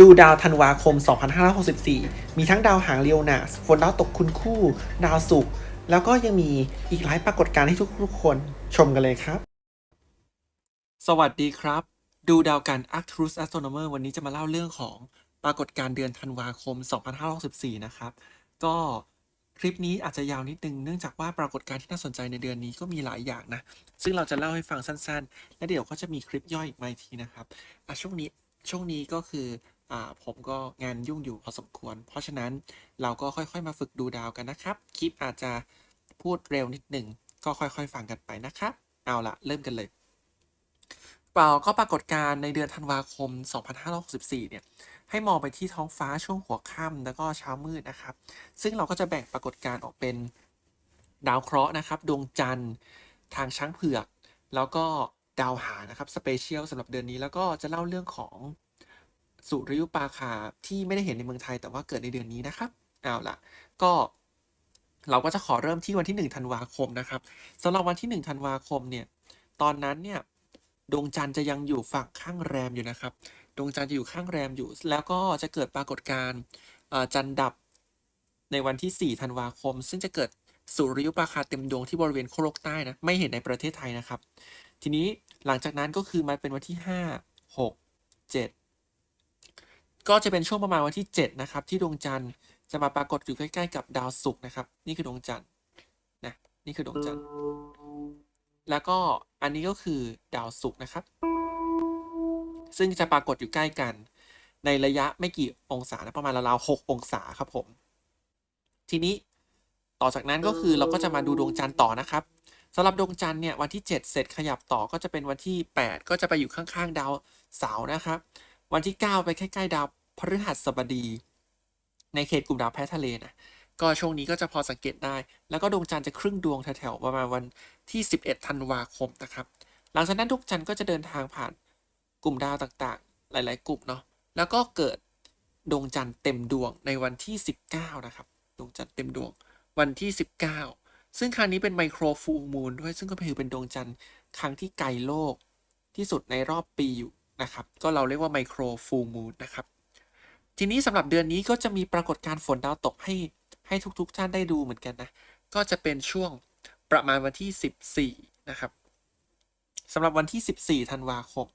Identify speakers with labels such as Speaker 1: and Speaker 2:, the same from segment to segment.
Speaker 1: ดูดาวธันวาคม 2564 มีทั้งดาวหางเลียวนาสฝนดาวตกคุณคู่ ดาวศุกร์แล้วก็ยังมีอีกหลายปรากฏการณ์ให้ทุกๆคนชมกันเลยครับ สวัสดีครับ ดูดาวกัน Arcturus Astronomer วันนี้จะมาเล่าเรื่องของปรากฏการณ์เดือนธันวาคม 2564 นะครับ ก็คลิปนี้อาจจะยาวนิดนึง เนื่องจากว่าปรากฏการณ์ที่น่าสนใจในเดือนนี้ก็มีหลายอย่างนะ ซึ่งเราจะเล่าให้ฟังสั้นๆ และเดี๋ยวก็จะมีคลิปย่อยอีกมาอีกทีนะครับอะช่วงนี้ช่วงนี้ก็คือ ผมก็งานยุ่งอยู่พอสมควร เพราะฉะนั้นเราก็ค่อยๆมาฝึกดูดาวกันนะครับ คลิปอาจจะพูดเร็วนิดหนึ่งก็ค่อยๆ ฟังกันไปนะครับ เอาละเริ่มกันเลยเปล่าก็ปรากฏการในเดือนธันวาคม 2564 เนี่ย ให้มองไปที่ท้องฟ้าช่วงหัวค่ำแล้วก็เช้ามืดนะครับ ซึ่งเราก็จะแบ่งปรากฏการ์ออกเป็นดาวเคราะห์นะครับ ดวงจันทร์ ทางช้างเผือก แล้วก็ดาวหานะครับ สเปเชียลสำหรับเดือนนี้ แล้วก็จะเล่าเรื่องของ สุริยุปราคาที่ไม่ได้เห็นในเมืองไทย แต่ว่าเกิดในเดือนนี้นะครับเอาล่ะ ก็เราก็จะขอเริ่มที่วันที่ 1 ธันวาคมนะครับสำหรับวันที่ 1 ธันวาคมเนี่ย ตอนนั้นเนี่ย ดวงจันทร์จะยังอยู่ฝั่งข้างแรมอยู่นะครับ ดวงจันทร์จะอยู่ข้างแรมอยู่ แล้วก็จะเกิดปรากฏการณ์จันทร์ดับในวันที่ 4 ธันวาคม ซึ่งจะเกิดสุริยุปราคาเต็มดวงที่บริเวณโคโลกใต้นะ ไม่เห็นในประเทศไทยนะครับ ทีนี้หลังจากนั้นก็คือมาเป็นวันที่ 5 6 7 ก็จะเป็นช่วงประมาณวันที่ 7 นะครับ ที่ดวงจันทร์จะมาปรากฏอยู่ใกล้ๆกับดาวศุกร์นะครับ นี่คือดวงจันทร์นะนี่คือดวงจันทร์แล้วก็อันนี้ก็คือดาวศุกร์นะครับ ซึ่งจะปรากฏอยู่ใกล้กัน ในระยะไม่กี่องศานะประมาณราวๆหกองศาครับผม ทีนี้ต่อจากนั้นก็คือเราก็จะมาดูดวงจันทร์ต่อนะครับสำหรับดวงจันทร์เนี่ยวันที่ 7 เสร็จขยับต่อก็จะเป็นวันที่ 8 ก็จะไปอยู่ข้างๆ ดาวเสาร์นะครับ วันที่ 9 ไปใกล้ๆดาว พฤหัสบดี ในเขตกลุ่มดาวแพททะเลนะก็ช่วงนี้ก็จะพอสังเกตได้ แล้วก็ดวงจันทร์จะครึ่งดวงแถวๆประมาณวันที่ 11 ธันวาคมนะครับ หลังจากนั้นดวงจันทร์ก็จะเดินทางผ่านกลุ่มดาวต่างๆ หลาย ๆ กลุ่มเนาะ แล้วก็เกิดดวงจันทร์เต็มดวงในวันที่ 19 นะครับ ดวงจันทร์เต็มดวงวันที่ 19 ซึ่งครั้งนี้เป็นไมโครฟูมูนด้วย ซึ่งก็คือเป็นดวงจันทร์ครั้งที่ไกลโลกที่สุดในรอบปีอยู่นะครับ ก็เราเรียกว่าไมโครฟูมูนนะครับ ทีนี้สำหรับเดือนนี้ก็จะมีปรากฏการณ์ฝนดาวตกให้ให้ทุกๆท่านได้ดูเหมือนกันนะ ก็จะเป็นช่วงประมาณวันที่ 14 นะครับสำหรับวันที่ 14 ธันวาคม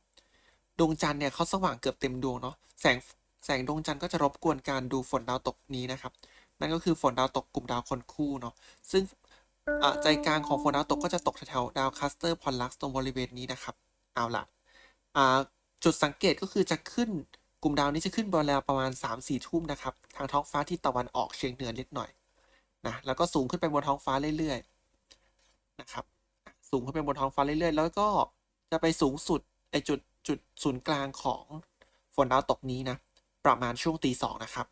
Speaker 1: ดวงจันทร์เนี่ยเขาสว่างเกือบเต็มดวงเนาะ แสงแสงดวงจันทร์ก็จะรบกวนการดูฝนดาวตกนี้นะครับ นั่นก็คือฝนดาวตกกลุ่มดาวคนคู่เนาะ ซึ่งใจกลางของฝนดาวตกก็จะตกแถวดาวคัสเตอร์พอลลักซ์ตรงบริเวณนี้นะครับ เอาล่ะจุดสังเกตก็คือจะขึ้น กลุ่มดาวนี้จะขึ้นเวลาประมาณ 3-4 ทุ่มนะครับ ทางท้องฟ้าที่ตะวันออกเฉียงเหนือเล็กหน่อยนะแล้วก็สูงขึ้นไปบนท้องฟ้าเรื่อยๆนะครับ สูงขึ้นไปบนท้องฟ้าเรื่อยๆ แล้วก็จะไปสูงสุดไอจุดจุดศูนย์กลางของฝนดาวตกนี้นะประมาณช่วงตีสองนะครับ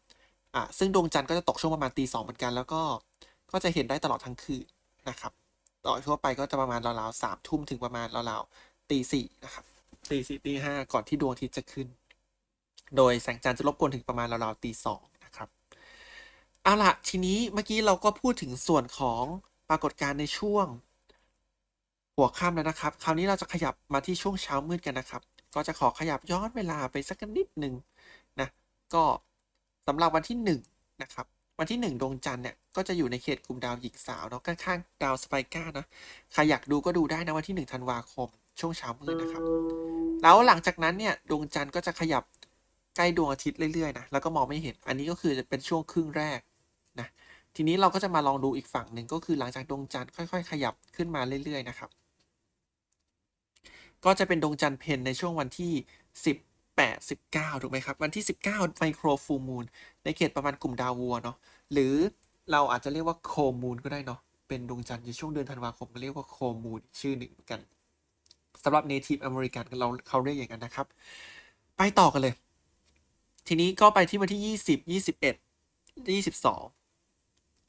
Speaker 1: อ่าซึ่งดวงจันทร์ก็จะตกช่วงประมาณตีสองเหมือนกัน แล้วก็ก็จะเห็นได้ตลอดทั้งคืนนะครับต่อทั่วไปก็จะประมาณราวๆสามทุ่มถึงประมาณราวๆตีสี่นะครับตีสี่ตีห้าก่อนที่ดวงอาทิตย์จะขึ้น โดยแสงจันทร์จะรบกวนถึงประมาณราวๆตีสองนะครับ เอาละทีนี้เมื่อกี้เราก็พูดถึงส่วนของปรากฏการณ์ในช่วง หัวค่ำแล้วนะครับ คราวนี้เราจะขยับมาที่ช่วงเช้ามืดกันนะครับ ก็จะขอขยับย้อนเวลาไปสักนิดหนึ่งนะ ก็สำหรับวันที่หนึ่งนะครับ วันที่หนึ่งดวงจันทร์เนี่ยก็จะอยู่ในเขตกลุ่มดาวหญิงสาวเนาะข้างๆดาวสไปก้านะใครอยากดูก็ดูได้นะวันที่หนึ่งธันวาคม ช่วงเช้ามืดนะครับ แล้วหลังจากนั้นเนี่ยดวงจันทร์ก็จะขยับ ใกล้ดวงอาทิตย์เรื่อยๆนะแล้วก็มองไม่เห็นอันนี้ก็คือจะเป็นช่วงครึ่งแรกนะทีนี้เราก็จะมาลองดูอีกฝั่งหนึ่งก็คือหลังจากดวงจันทร์ค่อย ๆ ขยับขึ้นมาเรื่อย ๆ นะครับ ก็จะเป็นดวงจันทร์เพนในช่วงวันที่ 18 19ถูกไหมครับ วันที่ 19ไมโครฟูมูนในเขตประมาณกลุ่มดาววัวเนาะหรือเราอาจจะเรียกว่าโคมูนก็ได้เนาะเป็นดวงจันทร์ในช่วงเดือนธันวาคมก็เรียกว่าโคมูนชื่อหนึ่งเหมือนกันสำหรับ Native American เราเขาเรียกอย่างนั้นนะครับ ไปต่อกันเลย ทีนี้ก็ไปที่วันที่20 21 22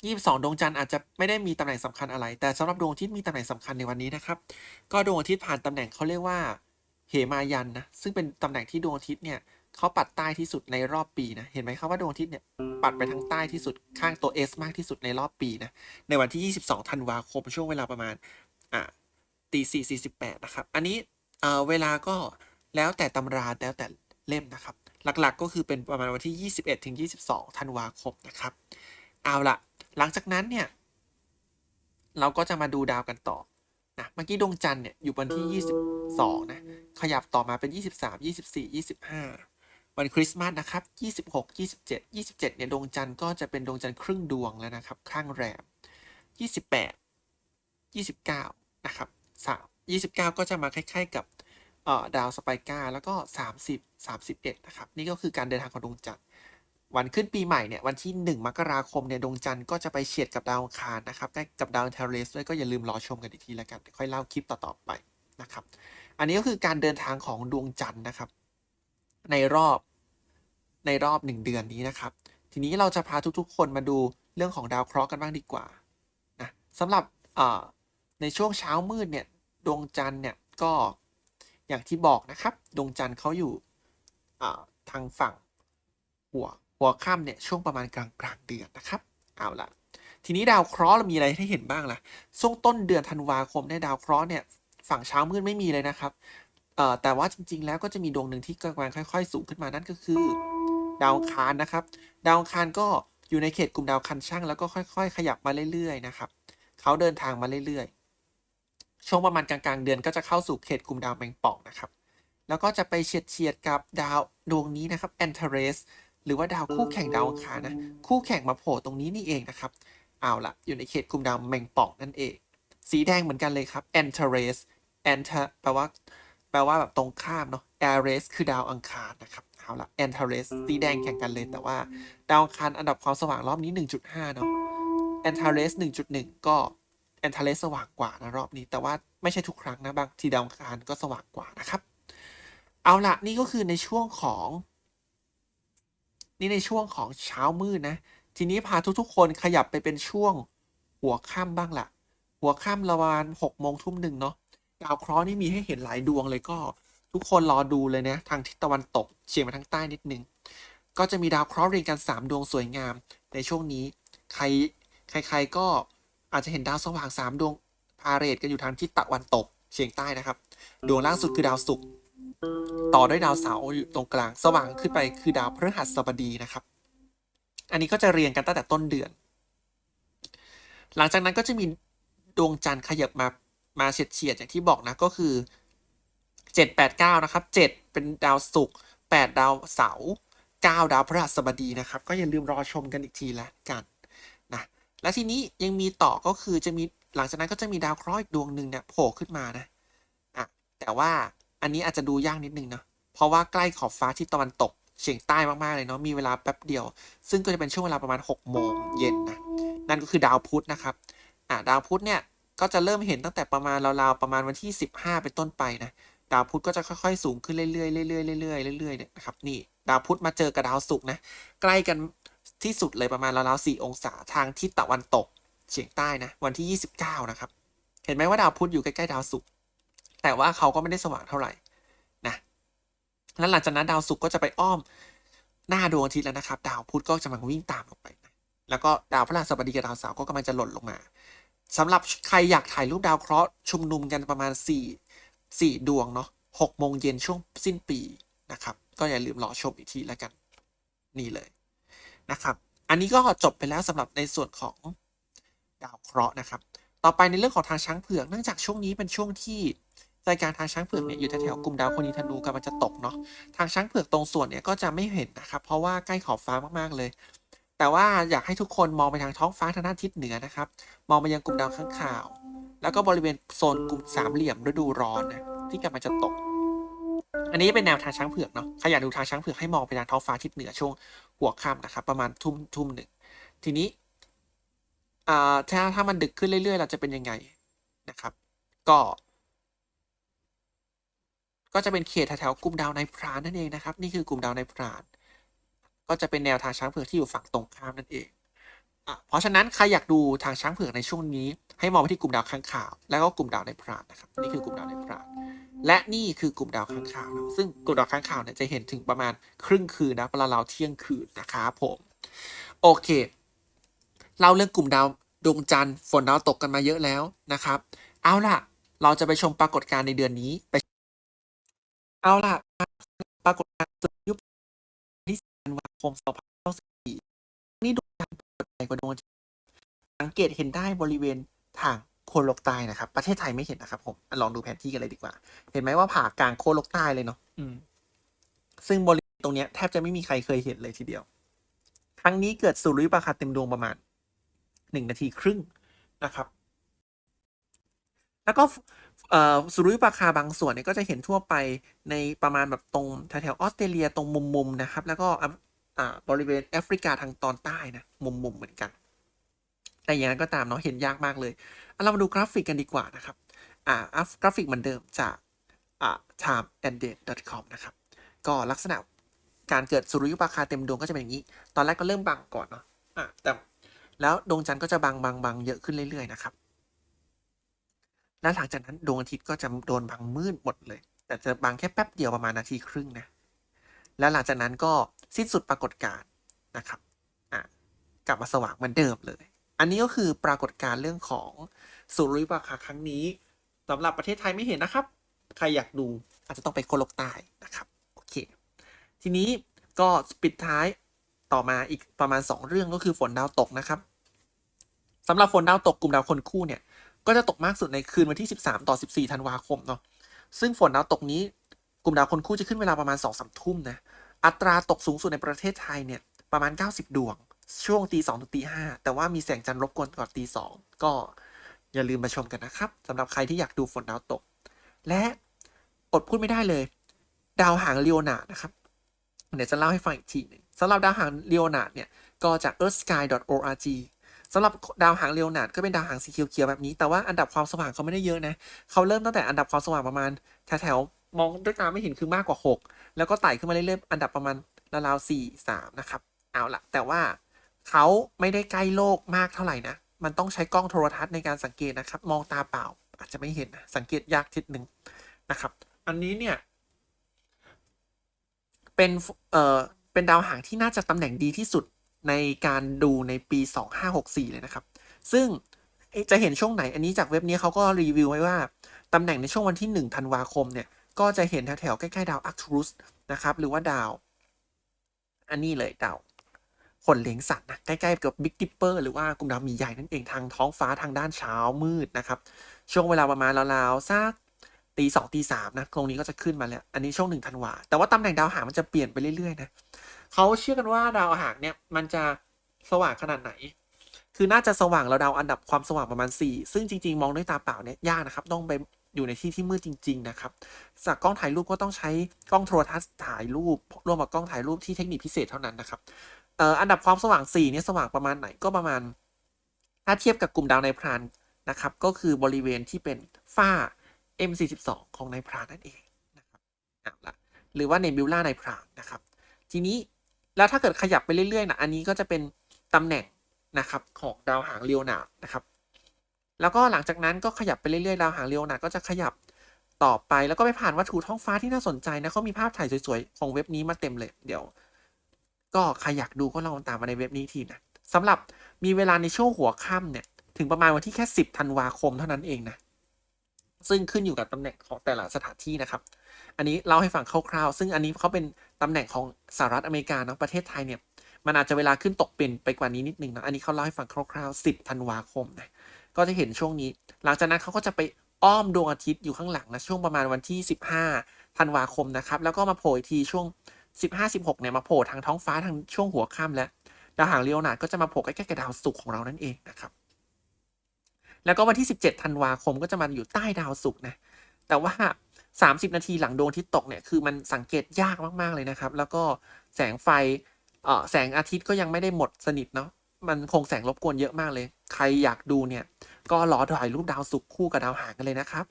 Speaker 1: 22ดวงจันทร์อาจจะไม่ได้มีตำแหน่งสำคัญอะไร แต่สำหรับดวงอาทิตย์มีตำแหน่งสำคัญในวันนี้นะครับ ก็ดวงอาทิตย์ผ่านตำแหน่งเขาเรียกว่าเหมายันนะ ซึ่งเป็นตำแหน่งที่ดวงอาทิตย์เนี่ยเขาปัดใต้ที่สุดในรอบปีนะ เห็นไหมครับว่าดวงอาทิตย์เนี่ยปัดไปทางใต้ที่สุดข้างตัว S มากที่สุดในรอบปีนะ ในวันที่ 22 ธันวาคมช่วงเวลาประมาณอ่าตี4 48นะครับ อันนี้เอ่อเวลาก็แล้วแต่ตำราแล้วแต่เล่มนะครับ หลักๆ ก็คือเป็นประมาณวันที่ 21 ถึง 22 ธันวาคมนะครับ เอาละหลังจากนั้นเนี่ย เราก็จะมาดูดาวกันต่อนะเมื่อกี้ดวงจันทร์เนี่ยอยู่วันที่ 22 นะ ขยับต่อมาเป็น 23 24 25 วันคริสต์มาสนะครับ 26 27 27 เนี่ยดวงจันทร์ก็จะเป็นดวงจันทร์ครึ่งดวงแล้วนะครับ ข้างแรม 28 29 นะครับ3 29 ก็จะมาคล้ายๆกับเอ่อ ดาวสไปก้าแล้วก็ 30 31 นะครับ นี่ก็คือการเดินทางของดวงจันทร์วันขึ้นปีใหม่เนี่ยวันที่ 1 มกราคมเนี่ยดวงจันทร์ก็จะไปเฉียดกับดาวอังคารนะครับใกล้กับดาวเทเรสด้วยก็อย่าลืมรอชมกันอีกทีแล้วกัน ค่อยเล่าคลิปต่อๆไปนะครับ อันนี้ก็คือการเดินทางของดวงจันทร์นะครับ ในรอบในรอบหนึ่งเดือนนี้นะครับ ทีนี้เราจะพาทุกๆ คนมาดูเรื่องของดาวเคราะห์กันบ้างดีกว่านะสำหรับในช่วงเช้ามืดเนี่ยดวงจันทร์เนี่ยก็ อย่างที่บอกนะครับ ดวงจันทร์เขาอยู่ทางฝั่งหัวหัวค่ำเนี่ยช่วงประมาณกลางกลางเดือนนะครับ เอาละทีนี้ดาวเคราะห์เรามีอะไรให้เห็นบ้างล่ะช่วงต้นเดือนธันวาคมเนี่ยดาวเคราะห์เนี่ยฝั่งเช้ามืดไม่มีเลยนะครับแต่ว่าจริง ๆ แล้วก็จะมีดวงหนึ่งที่กำลังค่อย ๆ สูงขึ้นมานั่นก็คือ ดาวคารนะครับ ดาวคารก็อยู่ในเขตกลุ่มดาวคันช่างแล้วก็ค่อย ๆ ขยับมาเรื่อยๆนะครับเขาเดินทางมาเรื่อยๆ ช่วงประมาณกลางๆ เดือนก็จะเข้าสู่เขตกลุ่มดาวแมงป่องนะครับ แล้วก็จะไปเฉียดเฉียดกับดาวดวงนี้นะครับแอนเทเรสหรือว่าดาวคู่แข่งดาวอังคารนะคู่แข่งมาโผล่ตรงนี้นี่เองนะครับเอาละอยู่ในเขตกลุ่มดาวแมงป่องนั่นเอง สีแดงเหมือนกันเลยครับแอนเทเรสแอนเทแปลว่าแปลว่าแบบตรงข้ามเนาะ Aries คือดาวอังคารนะครับเอาละ Antares สีแดงแข่งกันเลยแต่ว่า ดาวอังคารอันดับความสว่างรอบนี้ 1.5 เนาะ Antares 1.1 ก็ Antares สสว่างกว่านะรอบนี้ แต่ว่าไม่ใช่ทุกครั้งนะบางทีดาวอังคารก็สว่างกว่านะครับ เอาละนี่ก็คือในช่วงของ นี่ในช่วงของเช้ามืดนะ ทีนี้พาทุกๆ คนขยับไปเป็นช่วงหัวค่ำบ้างละหัวค่ำประมาณหกโมงทุ่มหนึ่งเนาะดาวเคราะห์นี่มีให้เห็นหลายดวงเลยก็ ทุกคนรอดูเลยนะทางทิศตะวันตกเฉียงมาทางใต้นิดนึงก็จะมีดาวเคราะห์เรียงกัน 3 ดวงสวยงามในช่วงนี้ ใครใคร ๆก็ อาจจะเห็นดาวสว่าง 3 ดวงพาเรตกันอยู่ทางทิศตะวันตกเฉียงใต้นะครับ ดวงล่างสุดคือดาวศุกร์ต่อด้วยดาวเสาร์อยู่ตรงกลางสว่างขึ้นไปคือดาวพฤหัสบดีนะครับ อันนี้ก็จะเรียงกันตั้งแต่ต้นเดือน หลังจากนั้นก็จะมีดวงจันทร์ขยับมามาเฉียดเฉียดอย่างที่บอกนะก็คือเจ็ดแปดเก้านะครับเจ็ดเป็นดาวศุกร์แปดดาวเสาร์เก้าดาวพฤหัสบดีนะครับ ก็อย่าลืมรอชมกันอีกทีละกัน และทีนี้ยังมีต่อก็คือจะมีหลังจากนั้นก็จะมีดาวเคราะห์อีกดวงหนึ่งเนี่ยโผล่ขึ้นมานะอะแต่ว่าอันนี้อาจจะดูยากนิดนึงเนาะเพราะว่าใกล้ขอบฟ้าที่ตะวันตกเฉียงใต้มากๆเลยเนาะมีเวลาแป๊บเดียว ซึ่งก็จะเป็นช่วงเวลาประมาณ6โมงเย็นนะนั่นก็คือดาวพุธนะครับอ่าดาวพุธเนี่ยก็จะเริ่มเห็นตั้งแต่ประมาณราวๆประมาณวันที่ 15 เป็นต้นไปนะดาวพุธก็จะค่อยๆ สูงขึ้นเรื่อยๆเรื่อยๆเรื่อยๆเรื่อยๆเนี่ยนะครับนี่ดาวพุธมาเจอกับดาวศุกร์นะใกล้กัน ที่สุดเลยประมาณราวๆ4องศาทางทิศตะวันตกเฉียงใต้นะ วันที่ 29 นะครับ เห็นไหมว่าดาวพุธอยู่ใกล้ๆดาวศุกร์แต่ว่าเขาก็ไม่ได้สว่างเท่าไหร่นะแล้วหลังจากนั้นดาวศุกร์ก็จะไปอ้อมหน้าดวงอาทิตย์แล้วนะครับ ดาวพุธก็จะมันวิ่งตามลงไปนะแล้วก็ดาวพฤหัสบดีกับดาวเสาร์ก็กำลังจะหล่นลงมาสำหรับใครอยากถ่ายรูปดาวเคราะห์ชุมนุมกันประมาณ 4 4 ดวงเนาะ6โมงเย็นช่วงสิ้นปีนะครับ ก็อย่าลืมรอชมอีกทีแล้วกัน นี่เลย นะครับ อันนี้ก็จบไปแล้วสำหรับในส่วนของดาวเคราะห์นะครับ ต่อไปในเรื่องของทางช้างเผือก เนื่องจากช่วงนี้เป็นช่วงที่รายการทางช้างเผือกเนี่ยอยู่แถวๆกลุ่มดาวคนีธนูกำลังจะตกเนาะ ทางช้างเผือกตรงส่วนเนี่ยก็จะไม่เห็นนะครับ เพราะว่าใกล้ขอบฟ้ามากๆเลย แต่ว่าอยากให้ทุกคนมองไปทางท้องฟ้าทางด้านทิศเหนือนะครับ มองไปยังกลุ่มดาวข้างข่าว แล้วก็บริเวณโซนกลุ่มสามเหลี่ยมฤดูร้อนนะที่กำลังจะตก อันนี้เป็นแนวทางช้างเผือกเนาะ ใครอยากดูทางช้างเผือกให้มองไปทางท้องฟ้าทิศเหนือช่วง หัวค่ำนะครับ ประมาณทุ่มทุ่มหนึ่งทีนี้ถ้าถ้ามันดึกขึ้นเรื่อยๆ เราจะเป็นยังไงนะครับ ก็ ก็จะเป็นเขตแถวๆกลุ่มดาวในพรานนั่นเองนะครับ นี่คือกลุ่มดาวในพราน ก็จะเป็นแนวทางช้างเผือกที่อยู่ฝั่งตรงข้ามนั่นเอง เพราะฉะนั้นใครอยากดูทางช้างเผือกในช่วงนี้ ให้มองไปที่กลุ่มดาวข้างข่าว แล้วก็กลุ่มดาวในพรานนะครับนี่คือกลุ่มดาวในพรานและนี่คือกลุ่มดาวข้างข่าวนะซึ่งกลุ่มดาวข้างข่าวเนี่ยจะเห็นถึงประมาณครึ่งคืนนะประมาณเที่ยงคืนนะครับผมโอเคเล่าเรื่องกลุ่มดาวดวงจันทร์ฝนดาวตกกันมาเยอะแล้วนะครับ เอาล่ะ เราจะไปชมปรากฏการณ์ในเดือนนี้ไปเอาล่ะปรากฏการณ์สุดยุบม2024นี่ดวงจันทร์ปรา กฏใหญ่กว่าดวงอาทิตย์สังเกตเห็นได้บริเวณทางโคนโลกใต้นะครับ ประเทศไทยไม่เห็นนะครับผมอะลองดูแผนที่กันเลยดีกว่า เห็นไหมว่าผ่ากลางโคนโลกใต้เลยเนาะอืมซึ่งบริเวณตรงเนี้ยแทบจะไม่มีใครเคยเห็นเลยทีเดียว ครั้งนี้เกิดสุริยุปราคาเต็มดวงประมาณหนึ่งนาทีครึ่งนะครับ แล้วก็เอ่อสุริยุปราคาบางส่วนเนี่ยก็จะเห็นทั่วไปในประมาณแบบตรงแถวๆออสเตรเลียตรงมุมๆนะครับ แล้วก็อะอ่า บริเวณแอฟริกาทางตอนใต้นะ มุมๆเหมือนกัน แต่อย่างนั้นก็ตามเนาะเห็นยากมากเลยเรามาดูกราฟิกกันดีกว่านะครับอ่ากราฟิกเหมือนเดิมจากอ่า timeanddate.com นะครับ ก็ลักษณะการเกิดสุริยุปราคาเต็มดวงก็จะเป็นอย่างนี้ ตอนแรกก็เริ่มบังก่อนเนาะอะแต่แล้วดวงจันทร์ก็จะบางบางบางเยอะขึ้นเรื่อยๆนะครับ แล้วหลังจากนั้นดวงอาทิตย์ก็จะโดนบังมืดหมดเลย แต่จะบังแค่แป๊บเดียวประมาณนาทีครึ่งนะ แล้วหลังจากนั้นก็ สิ้นสุดปรากฏการณ์นะครับอะกลับมาสว่างเหมือนเดิมเลย อันนี้ก็คือปรากฏการณ์เรื่องของสุริยุปราคาครั้งนี้สำหรับประเทศไทยไม่เห็นนะครับ ใครอยากดูอาจจะต้องไปโคโลกใต้นะครับโอเค ทีนี้ก็ปิดท้ายต่อมาอีกประมาณ 2 เรื่องก็คือฝนดาวตกนะครับสำหรับฝนดาวตกกลุ่มดาวคนคู่เนี่ย ก็จะตกมากสุดในคืนวันที่ 13 ต่อ 14 ธันวาคมเนาะซึ่งฝนดาวตกนี้กลุ่มดาวคนคู่จะขึ้นเวลาประมาณ2-3สามทุ่มนะ อัตราตกสูงสุดในประเทศไทยเนี่ยประมาณ 90 ดวง ช่วงตี2ถึงตี5แต่ว่ามีแสงจันทร์รบกวนก่อนตี2ก็อย่าลืมมาชมกันนะครับสำหรับใครที่อยากดูฝนดาวตก และอดพูดไม่ได้เลย ดาวหางเลโอนานะครับเดี๋ยวจะเล่าให้ฟังอีกทีนึงสำหรับดาวหางเลโอนาเนี่ยก็จาก earthsky.org สำหรับดาวหางเลโอนาร์ดก็เป็นดาวหางสีเขียวๆแบบนี้ แต่ว่าอันดับความสว่างเขาไม่ได้เยอะนะ เขาเริ่มตั้งแต่อันดับความสว่างประมาณแถวๆ มองด้วยตาไม่เห็นคือมากกว่า 6 แล้วก็ไต่ขึ้นมาเรื่อยๆอันดับประมาณราวๆสี่สามนะครับ เอาละแต่ว่าเขาไม่ได้ใกล้โลกมากเท่าไหร่นะ มันต้องใช้กล้องโทรทัศน์ในการสังเกตนะครับ มองตาเปล่า อาจจะไม่เห็นนะสังเกตยากทิดหนึ่งนะครับ อันนี้เนี่ย เป็นเอ่อเป็นดาวหางที่น่าจะตำแหน่งดีที่สุดในการดูในปี 2564 เลยนะครับ ซึ่งจะเห็นช่วงไหนอันนี้จากเว็บนี้เขาก็รีวิวไว้ว่าตำแหน่งในช่วงวันที่1ธันวาคมเนี่ย ก็จะเห็นแถวๆใกล้ๆดาวอัคทูรุสนะครับหรือว่าดาว อันนี้เลยดาวขนเหลงสัตว์นะใกล้ๆกับบิ๊กดิปเปอร์หรือว่ากลุ่มดาวหมีใหญ่นั่นเองทางท้องฟ้าทางด้านเช้ามืดนะครับ ช่วงเวลาประมาณราวๆสักตีสองตีสามนะตรงนี้ก็จะขึ้นมาแล้ว อันนี้ช่วงหนึ่งธันวาแต่ว่าตำแหน่งดาวหางมันจะเปลี่ยนไปเรื่อยๆนะเขาเชื่อกันว่าดาวหางเนี่ยมันจะสว่างขนาดไหน คือน่าจะสว่างแล้วดาวอันดับความสว่างประมาณ 4 ซึ่งจริงๆ มองด้วยตาเปล่าเนี่ยยากนะครับ ต้องไป อยู่ในที่ที่มืดจริง ๆ นะครับ จากกล้องถ่ายรูปก็ต้องใช้กล้องโทรทัศน์ถ่ายรูปร่วมกับกล้องถ่ายรูปที่เทคนิคพิเศษเท่านั้นนะครับเอ่ออันดับความสว่าง4เนี่ยสว่างประมาณไหนก็ประมาณ ถ้าเทียบกับกลุ่มดาวในพรานนะครับ ก็คือบริเวณที่เป็นฝ้า M42 ของในพรานนั่นเองนะครับเอาละหรือว่าเนบิวล่าในพรานนะครับ ทีนี้แล้วถ้าเกิดขยับไปเรื่อยๆนะอันนี้ก็จะเป็นตำแหน่งนะครับของดาวหางเลโอนานะครับ แล้วก็หลังจากนั้นก็ขยับไปเรื่อยๆดาวหางเลโอนาก็จะขยับต่อไปแล้วก็ไปผ่านวัตถุท้องฟ้าที่น่าสนใจนะเขามีภาพถ่ายสวยๆ ของเว็บนี้มาเต็มเลย เดี๋ยว ก็ใครอยากดูก็ลองตามมาในเว็บนี้ทีนะสำหรับมีเวลาในช่วงหัวค่ำเนี่ย ถึงประมาณวันที่แค่ 10ธันวาคมเท่านั้นเองนะ ซึ่งขึ้นอยู่กับตำแหน่งของแต่ละสถานที่นะครับ อันนี้เล่าให้ฟังคร่าวๆ ซึ่งอันนี้เขาเป็นตำแหน่งของสหรัฐอเมริกาเนาะประเทศไทยเนี่ย มันอาจจะเวลาขึ้นตกเป็นไปกว่านี้นิดนึงนะอันนี้เขาเล่าให้ฟังคร่าวๆ 10ธันวาคมนะ ก็จะเห็นช่วงนี้ หลังจากนั้นเขาก็จะไปอ้อมดวงอาทิตย์อยู่ข้างหลังนะช่วงประมาณวันที่ 15ธันวาคมนะครับ แล้วก็มาโผล่ทีช่วง 15-16เนี่ยมาโผล่ทางท้องฟ้าทางช่วงหัวค่ำแล้วดาวหางเลโอนาดก็จะมาโผล่ใกล้ๆกับดาวศุกร์ของเรานั่นเองนะครับ แล้วก็วันที่ 17ธันวาคมก็จะมาอยู่ใต้ดาวศุกร์นะ แต่ว่า 30 นาทีหลังดวงอาทิตย์ตกเนี่ยคือมันสังเกตยากมากๆเลยนะครับ แล้วก็แสงไฟเออแสงอาทิตย์ก็ยังไม่ได้หมดสนิทเนาะ มันคงแสงรบกวนเยอะมากเลย ใครอยากดูเนี่ยก็รอถ่ายรูปดาวศุกร์คู่กับดาวหางกันเลยนะครับ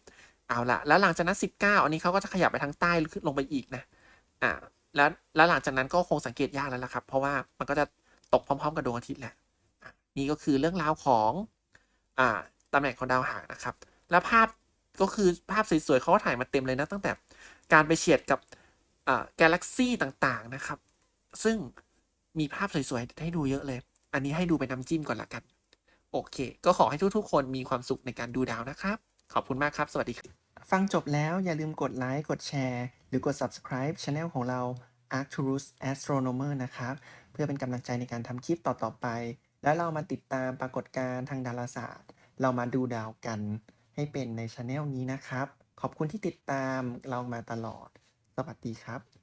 Speaker 1: เอาละแล้วหลังจากนั้น 19 อันนี้เขาก็จะขยับไปทางใต้ขึ้นลงไปอีกนะอ่าแล้วแล้วหลังจากนั้นก็คงสังเกตยากแล้วล่ะครับ เพราะว่ามันก็จะตกพร้อม ๆ กับดวงอาทิตย์แหละอะนี่ก็คือเรื่องราวของอ่าตำแหน่งของดาวหางนะครับ แล้วภาพก็คือภาพสวยๆเขาก็ถ่ายมาเต็มเลยนะตั้งแต่การไปเฉียดกับอ่ากาแล็กซี่ต่างๆนะครับ ซึ่งมีภาพสวยๆให้ดูเยอะเลย อันนี้ให้ดูเป็นน้ำจิ้มก่อนละกัน โอเค ก็ขอให้ทุกๆ คนมีความสุขในการดูดาวนะครับ ขอบคุณมากครับ สวัสดีครับ ฟังจบแล้วอย่าลืมกดไลค์กดแชร์ หรือกด subscribe channel ของเรา Arcturus Astronomer นะครับ เพื่อเป็นกำลังใจในการทำคลิปต่อๆไป แล้วเรามาติดตามปรากฏการณ์ทางดาราศาสตร์ เรามาดูดาวกัน ให้เป็นในช anel นี้นะครับ ขอบคุณที่ติดตามเรามาตลอด สวัสดีครับ